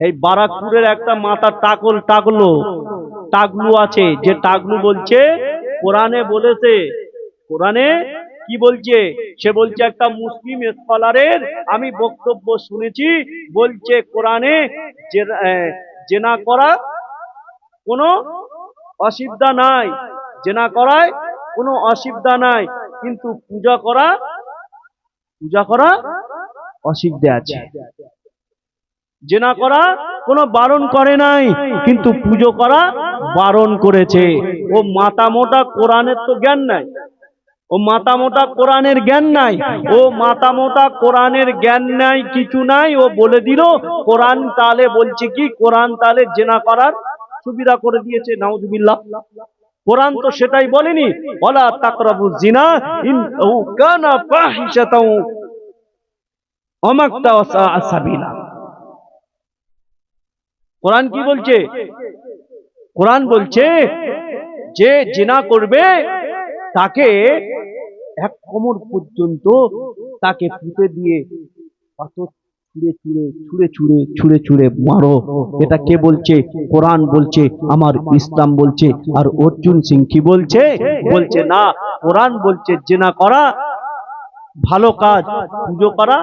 এই বারাকপুরের একটা মাথা টাকল টাকলো, টাকলু আছে, যে টাকলু বলছে, কোরআনে বলেছে, কোরআনে কি বলছে? সে বলছে, একটা মুসলিম স্কলারের আমি বক্তব্য শুনেছি, বলছে কোরআনে জেনা করা কোনো অসুবিধা নাই, জেনা করায় কোনো অসুবিধা নাই, কিন্তু পূজা করা পূজা করা অসুবিধা আছে। জেনা করা কোনো বারণ করে নাই, কিন্তু পুজো করা বারণ করেছে। ও মাতা মোটা কোরআনের তো জ্ঞান নাই। ও মাতা মোটা কোরআনের জ্ঞান নাই। ও মাতা মোটা কোরআনের জ্ঞান নাই, কিছু নাই। ও বলে দিল, কোরআন তালে বলছে কি, কোরআন তালে জেনা করার সুবিধা করে দিয়েছে, নাউজুবিল্লাহ। কোরআন তো সেটাই বলেনি ওলা তাকরাবু জিনা ইনহু কানা ফাহিশাতাও অমাক্তা সাবিলা। কোরআন কি বলছে? কোরআন বলছে যে জিনা করবে, তাকে এক কোমর পর্যন্ত তাকে পুঁতে দিয়ে পাথর ছুঁড়ে ছুঁড়ে ছুঁড়ে ছুঁড়ে ছুঁড়ে ছুঁড়ে মারো। এটা কে বলছে? কোরআন বলছে, আমার ইসলাম বলছে, আর অর্জুন সিং কি বলছে? বলছে, না, কোরআন বলছে জেনা করা, ভালো কাজ, পুজো করা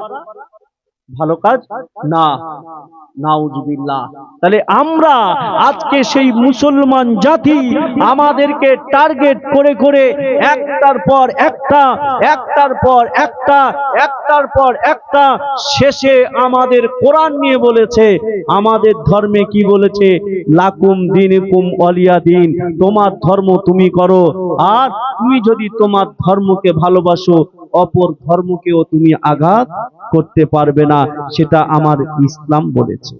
ভালো কাজ? না। নাউজুবিল্লাহ। তাহলে আমরা আজকে সেই মুসলমান জাতি আমাদেরকে টার্গেট করে করে একটার পর একটা, একটার পর একটা, একটার পর একটা শেষে আমাদের কোরআন নিয়ে বলেছে। আমাদের ধর্মে কি বলেছে? লাকুম দিনকুম অলিয়া দিন। তোমার ধর্ম তুমি করো। আর তুমি যদি তোমার ধর্মকে ভালোবাসো অপর ধর্মকেও তুমি আঘাত করতে পারবে না, সেটা আমার ইসলাম বলেছে।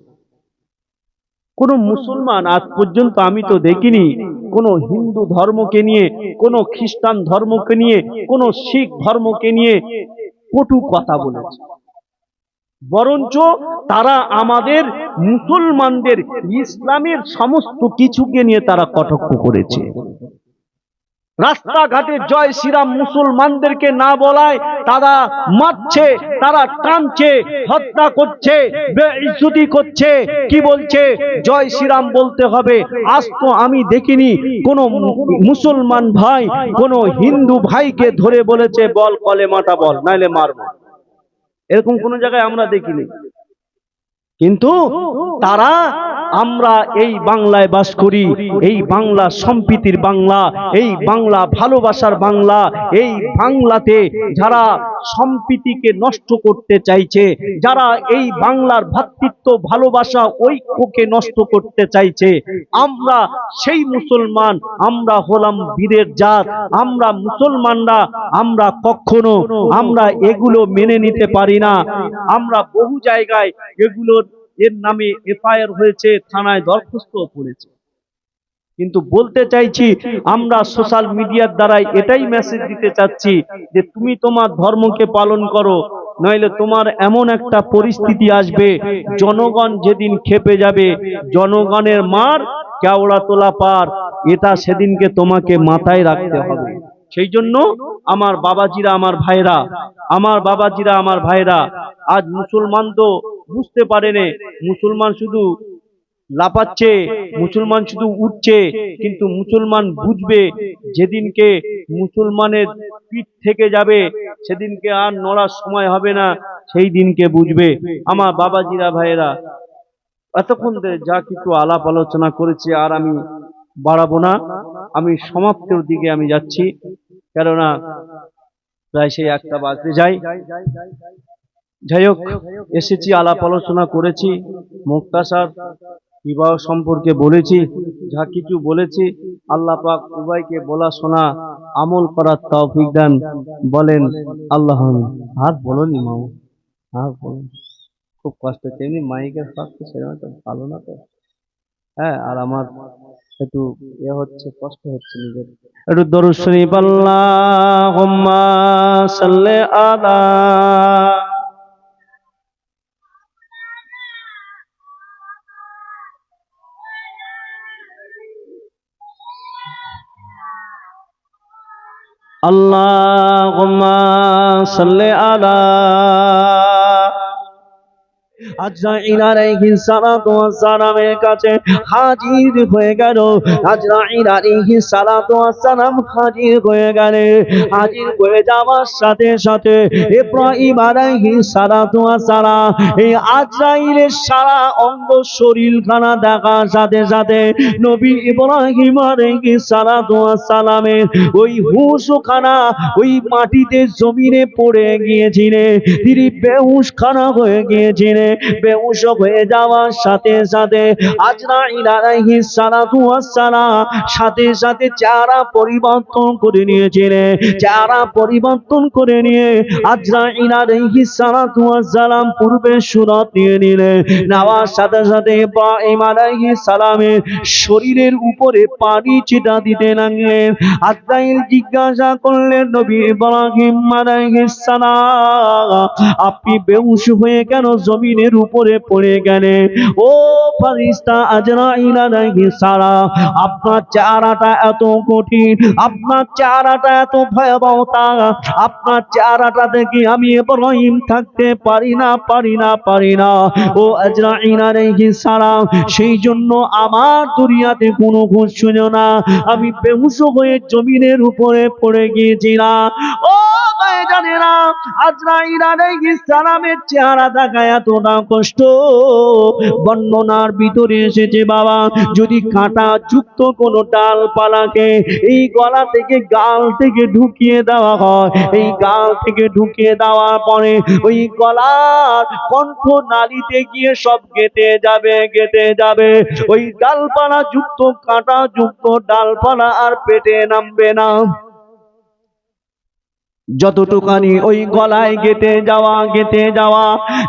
কোন মুসলমান আজ পর্যন্ত আমি তো দেখিনি, কোন হিন্দু ধর্মকে নিয়ে, কোন খ্রিস্টান ধর্মকে নিয়ে, কোন শিখ ধর্মকে নিয়ে কটু কথা বলেছে। বরঞ্চ তারা আমাদের মুসলমানদের ইসলামের সমস্ত কিছুকে নিয়ে তারা কটাক্ষ করেছে। রাস্তাঘাটে জয় শ্রীরাম মুসলমানদেরকে না বলায় তারা মারছে, তারা টানছে, হত্যা করছে করছে। কি বলছে? জয় শ্রীরাম বলতে হবে। আজ তো আমি দেখিনি কোন মুসলমান ভাই, কোন হিন্দু ভাইকে ধরে বলেছে, বল কলেমাটা বল, নাইলে মারবো। এরকম কোন জায়গায় আমরা দেখিনি। কিন্তু তারা আমরা এই বাংলায় বাস করি, এই বাংলা সম্প্রীতির বাংলা, এই বাংলা ভালোবাসার বাংলা, এই বাংলাতে যারা সম্প্রীতিকে নষ্ট করতে চাইছে, যারা এই বাংলার ভ্রাতৃত্ব ভালোবাসা, ঐক্যকে নষ্ট করতে চাইছে, আমরা সেই মুসলমান, আমরা হলাম বীরের জাত, আমরা মুসলমানরা, আমরা কখনো, আমরা এগুলো মেনে নিতে পারি না, আমরা বহু জায়গায় এগুলোর এর নামে এফআইআর হয়েছে, থানায় দরখাস্ত পড়েছে কিন্তু বলতে চাইছি, আমরা সোশ্যাল মিডিয়ার দ্বারাই এটাই মেসেজ দিতে চাচ্ছি যে তুমি তোমার ধর্মকে পালন করো, নইলে তোমার এমন একটা পরিস্থিতি আসবে, জনগণ যেদিন খেপে যাবে, জনগণের মার কেওড়া তোলা পার, এটা সেদিনকে তোমাকে মাথায় রাখতে হবে। সেই জন্য আমার বাবাজিরা, আমার ভাইরা, আমার বাবাজিরা, আমার ভাইরা, আজ মুসলমান তো বুঝতে পারেনে, মুসলমান শুধু লাপাচ্ছে মুসলমান শুধু উঠছে, কিন্তু মুসলমান বুঝবে যেদিনকে মুসলমানের পিঠ থেকে যাবে, সেদিনকে আর নড়ার সময় হবে না, সেই দিনকে বুঝবে। আমার বাবাজিরা, ভাইয়েরা, এতক্ষণ যা কিছু আলাপ আলোচনা করেছি আর আমি বাড়াবো না, আমি সমাপ্তির দিকে আমি যাচ্ছি, কেননা প্রায় সেই একটা বাজতে যাই যাই হোক এসেছি আলাপ আলোচনা করেছি মুক্তাসার বিবাহ সম্পর্কে বলেছি যা কিছু বলেছি আল্লাহ পাক উভয়কে বলা শোনা আমল করার তৌফিক দান বলেন আল্লাহ আর বলনি মাও আর বলুন খুব কষ্ট হচ্ছে এমনি মাইকের পাক সেরকম ভালো না তো। হ্যাঁ আর আমার একটু ইয়ে হচ্ছে কষ্ট হচ্ছে নিজের। একটু দরুদ শরীফ আল্লাহুম্মা সাল্লি আলা اللهم صل على সালামের কাছে হাজির হয়ে সালাম হাজির হয়ে গেলে। হাজির হয়ে যাওয়ার সাথে সাথে ইব্রাহিম আজরাইলের সারা অঙ্গ শরীরখানা দেখার সাথে সাথে নবী সালামের ওই হুঁশখানা ওই মাটিতে জমিনে পড়ে গিয়েছিলেন তিনি বেহুশ খানা হয়ে গিয়েছিলেন বেহুশ হয়ে যাওয়ার সাথে সাথে সাথে সাথে পরিবর্তন করে পরিবর্তন করে নিয়ে পূর্বে সুরত নিয়ে নেওয়ার সাথে সাথে সালামের শরীরের উপরে পানি ছিটা দিতে লাগলেন। আজরাইল জিজ্ঞাসা করলেন, নবী ইব্রাহিম আলাইহিস সালাম, আপনি বেহুশ হয়ে কেন জমিনের উপরে পড়ে গেলেন ও ফারিস্তা আজরাইল আলাইহিস সালাম, আপনার চেহারাটা এত কঠিন, আপনার চেহারাটা এত ভয়াবহতা, আপনার চেহারাটা দেখে আমি ইব্রাহিম থাকতে পারি না পারি না পারি না। ও আজরাইল আলাইহিস সালাম, সেই জন্য আমার দুনিয়াতে কোনো ঘুষ ছিল না। আমি বেহুশ হয়ে জমিনের উপরে পড়ে গিয়েছিলাম। ও ভাইজানেরা আজরাইল আলাইহিস সালামের চেহারা কষ্ট। বর্ণনার ভিতরে এসেছে, বাবা, যদি যুক্ত কোনো ডালপালাকে এই গলা থেকে গাল থেকে ঢুকিয়ে দেওয়া হয়, এই গাল থেকে ঢুকিয়ে দেওয়ার পরে ওই গলার কণ্ঠ নালীতে গিয়ে সব গেটে যাবে গেটে যাবে। ওই ডালপালা যুক্ত, কাঁটা যুক্ত ডালপালা আর পেটে নামবে না। যতটুকানি ওই গলায় গেটে যাওয়া গেটে যাওয়া,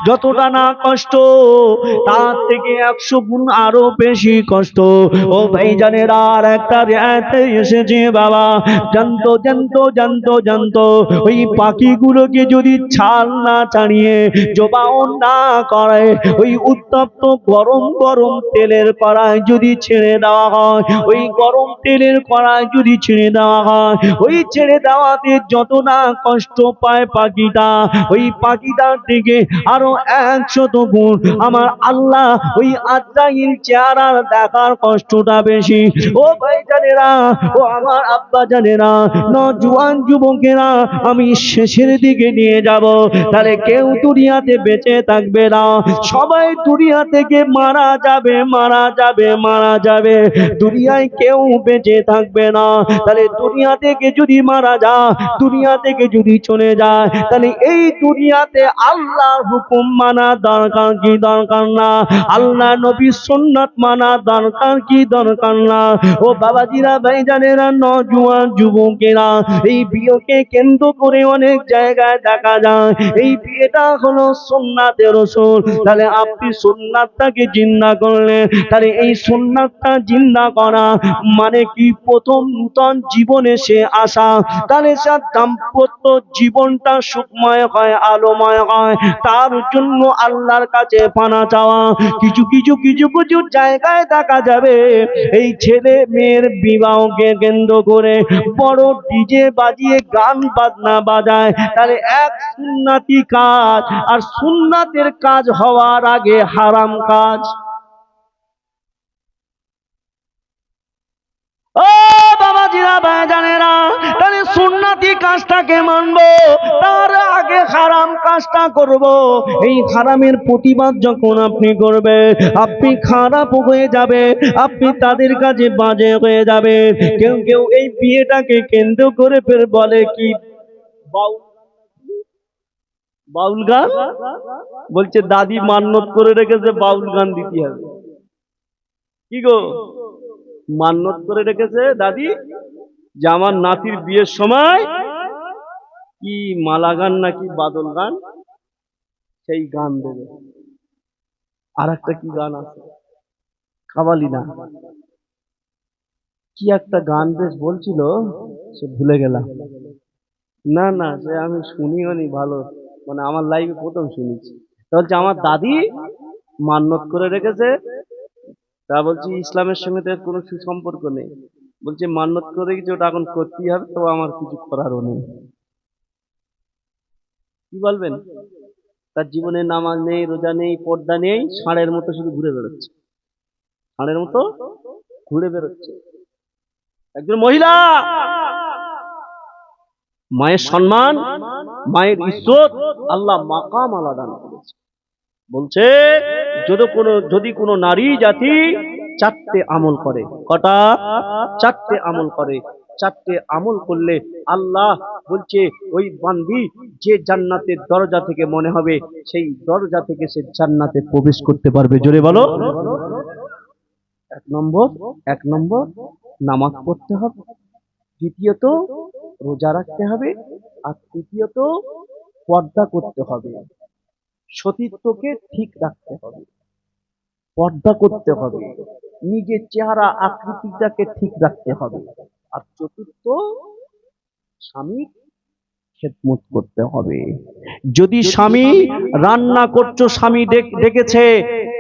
যতটা না কষ্ট, তার থেকে একশো গুণ আরও বেশি কষ্ট। ও ভাই জানের, আর একটা রেতে এসেছে বাবা। জানতো জানতো জানতো জানতো, ওই পাখিগুলোকে যদি ছাল না ছাড়িয়ে জবাও না করে ওই উত্তপ্ত গরম গরম তেলের কড়াই যদি ছেড়ে দেওয়া হয়, ওই গরম তেলের কড়াই যদি ছেড়ে দেওয়া হয়, ওই ছেড়ে দেওয়াতে যত না কষ্ট পায় পাখিটা। ওই পাখিটার থেকে আরও একশত গুণ আমার আল্লাহ ওই আজ্রাইল চেহারার দেখার কষ্টটা বেশি। ও ভাই জানেরা, ও আমার আব্বা জানেরা, নজওয়ান যুবকেরা, আমি শেষের দিকে নিয়ে যাব। তাহলে কেউ দুনিয়াতে বেঁচে থাকবে না। সবাই দুনিয়া থেকে মারা যাবে মারা যাবে মারা যাবে। দুনিয়ায় কেউ বেঁচে থাকবে না। তাহলে দুনিয়া থেকে যদি মারা যা দুনিয়া থেকে যদি চলে যায়, তাহলে এই দুনিয়াতে আল্লাহর হুকুম মানা দরকার কি দরকার না? আল্লাহ নবী সুন্নাত মানা দরকার কি দরকার না? ও বাবাজিরা, ভাইজানেরা নজুয়ান যুবকেরা, এই বিয়েকে কেন্দ্র করে অনেক জায়গায় দেখা যায়। এই বিয়েটা হলো সুন্নাতের রসুল। তাহলে আপনি সুন্নাতটাকে জিন্দা করলেন। তাহলে এই সুন্নাতটা জিন্দা করা মানে কি? প্রথম নূতন জীবনে সে আসা। তাহলে সে দাম্পত্য জীবনটা সুখময় হয়, আলোময় হয়। তার জন্য আল্লাহর কাছে পানা চাওয়া। কিছু কিছু কিছু কিছু জায়গায় দেখা যাবে। এই ছেলে মেয়ের বিবাহকে কেন্দ্র করে বড় ডিজে বাজিয়ে গান বাজনা বাজায়। তাহলে এক সুন্নাতি কাজ, আর সুন্নাতের কাজ হওয়ার আগে হারাম কাজ। ও বাবাজিরা, ভাইজানেরা তাহলে সুন্নাতি কাজটাকে মানবো, তার আগে হারাম কাজটা করব। এই হারামের প্রতিবাদ যখন আপনি করবেন আপনি খারাপ হয়ে যাবে, আপনি তাদের কাছে বাজে হয়ে যাবে। কেউ কেউ এই বিয়েটাকে কেন্দ্র করে ফের বলে কি, বাউল? বাউল গান? বলছে, দাদি মান্যত করে রেখেছে, বাউল গান দিতে হবে। কি গো? মান্যত করে রেখেছে, দাদি? যে আমার নাতির বিয়ের সময় কি মালা গান নাকি বাদল গান? সেই গান দেবে। আর একটা কি গান আছে? কাবালি না। কি একটা গান বেশ বলছিল, সে ভুলে গেলাম। না না, সে আমি শুনিও নি ভালো। মানে আমার লাইফে প্রথম শুনেছি। বলছে, আমার দাদি মান্যত করে রেখেছে। তা বলছি, ইসলামের সঙ্গে তো কোনো সুসম্পর্ক নেই। বলছে মান্যত করে কিছু ওটা এখন করতেই হবে তো আমার কিছু করারও নেই। কি বলবেন? তার জীবনে নামাজ নেই, রোজা নেই, পর্দা নেই, ষাঁড়ের মতো শুধু ঘুরে বেরোচ্ছে ষাঁড়ের মতো ঘুরে বেরোচ্ছে একজন মহিলা! মায়ের সম্মান, মায়ের ইজ্জত আল্লাহ মাকাম আলাদা করেছে। বলছে, যদি কোনো যদি কোনো নারী জাতি চারটে আমল করে। কটা? চারটে আমল করে। চারটে আমল করলে আল্লাহ বলছে, ওই বান্দি যে জান্নাতের দরজা থেকে মনে হবে, সেই দরজা থেকে সে জান্নাতে প্রবেশ করতে পারবে। জোরে বলো। এক নম্বর এক নম্বর, নামাজ পড়তে হবে। দ্বিতীয়ত, রোজা রাখতে হবে। আর তৃতীয়ত, পর্দা করতে হবে। সতীত্বকে ঠিক রাখতে হবে। পর্দা করতে হবে। নিজের চেহারা আকৃতিটাকে ঠিক রাখতে হবে। আর চতুর্থ স্বামীর খেদমত করতে হবে। যদি স্বামী রান্না করছ স্বামী ডেকেছে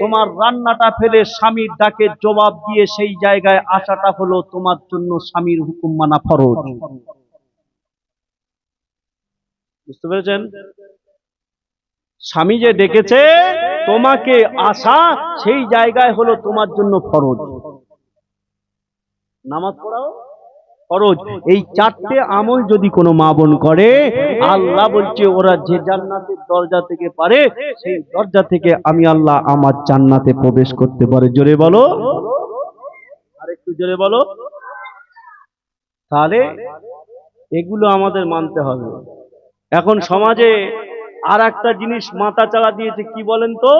তোমার রান্নাটা ফেলে স্বামীর ডাকে জবাব দিয়ে সেই জায়গায় আসাটা হলো তোমার জন্য স্বামীর হুকুম মানা ফরজ। বুঝতে পেরেছেন? স্বামী যে ডেকেছে তোমাকে আসা সেই জায়গায় হলো তোমার জন্য ফরজ। নামাজ পড়াও? ফরজ। এই চারটে আমল যদি কোনো মা বোন করে, আল্লাহ বলছে, ওরা যে জান্নাতের দরজা থেকে পারে, সেই দরজা থেকে আমি আল্লাহ আমার জান্নাতে প্রবেশ করতে পারে। জোরে বলো। আর একটু জোরে বলো। তাহলে এগুলো আমাদের মানতে হবে। এখন সমাজে আর একটা জিনিস মাথা চালা দিয়েছে কি বলেন তো?